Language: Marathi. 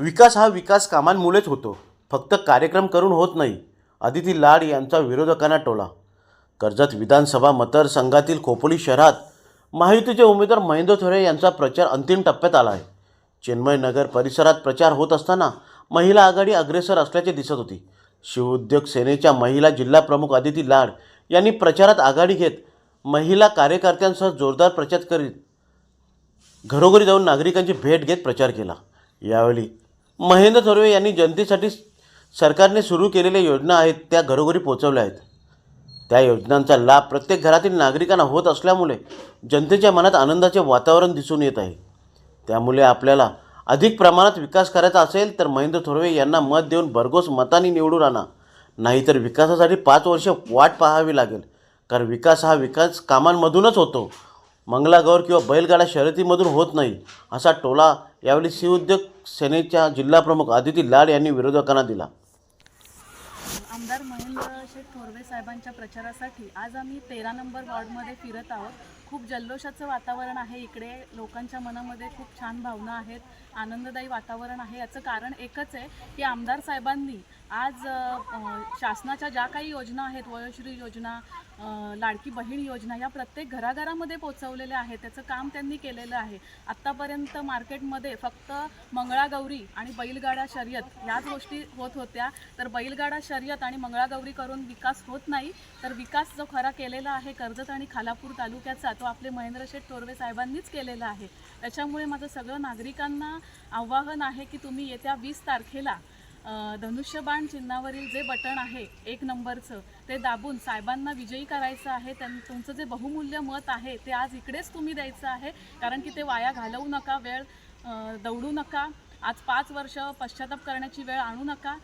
विकास हा विकास कामांमुळेच होतो. फक्त कार्यक्रम करून होत नाही. अदिती लाड यांचा विरोधकांना टोला. कर्जत विधानसभा मतदारसंघातील खोपोली शहरात महायुतीचे उमेदवार महेंद्र थोरे यांचा प्रचार अंतिम टप्प्यात आला आहे. चिन्मय नगर परिसरात प्रचार होत असताना महिला आघाडी अग्रेसर असल्याचे दिसत होती. शिवउद्योग सेनेच्या महिला जिल्हाप्रमुख अदिती लाड यांनी प्रचारात आघाडी घेत महिला कार्यकर्त्यांसह जोरदार प्रचार करीत घरोघरी जाऊन नागरिकांची भेट घेत प्रचार केला. यावेळी महेंद्र थोरवे यांनी जनतेसाठी सरकारने सुरू केलेल्या योजना आहेत त्या घरोघरी पोचवल्या आहेत. त्या योजनांचा लाभ प्रत्येक घरातील नागरिकांना होत असल्यामुळे जनतेच्या मनात आनंदाचे वातावरण दिसून येत आहे. त्यामुळे आपल्याला अधिक प्रमाणात विकास करायचा असेल तर महेंद्र थोरवे यांना मत देऊन भरघोस मताने निवडून आणा. नाहीतर विकासासाठी पाच वर्ष वाट पाहावी लागेल. कारण विकास हा विकास कामांमधूनच होतो. मंगलागौर किंवा बैलगाडा शर्यतीमधून होत नाही असा टोला यावेळी शिवउद्योग सेनेच्या जिल्हाप्रमुख आदिती लाड यांनी विरोधकांना दिला. आमदार महेंद्र शेठ थोरवे साहेबांच्या प्रचारासाठी आज आम्ही तेरा नंबर वॉर्डमध्ये फिरत आहोत. खूप जल्लोषाचं वातावरण आहे इकडे. लोकांच्या मनामध्ये खूप छान भावना आहेत. आनंददायी वातावरण आहे. याचं कारण एकच आहे की आमदार साहेबांनी आज शासनाच्या ज्या काही योजना आहेत वयोश्री योजना लाडकी बहीण योजना या प्रत्येक घराघरामध्ये पोचवलेल्या आहेत. त्याचं काम त्यांनी केलेलं आहे. आत्तापर्यंत मार्केटमध्ये फक्त मंगळागौरी आणि बैलगाडा शर्यत याच गोष्टी होत होत्या. तर बैलगाडा शर्यत आणि मंगळागौरी करून विकास होत नाही. तर विकास जो खरा केलेला आहे कर्जत आणि खालापूर तालुक्याचाच तो आपले महेंद्र शेठ तोरवे साहेबांनीच केलेला आहे. त्याच्यामुळे माझं सगळं नागरिकांना आव्हान आहे की तुम्ही येत्या वीस तारखेला धनुष्यबाण चिन्हावरील जे बटण आहे एक नंबरचं ते दाबून साहेबांना विजयी करायचं आहे. त्यां तुमचं जे बहुमूल्य मत आहे ते आज इकडेच तुम्ही द्यायचं आहे. कारण की ते वाया घालवू नका वेळ दौडू नका. आज पाच वर्ष पश्चाताप करण्याची वेळ आणू नका.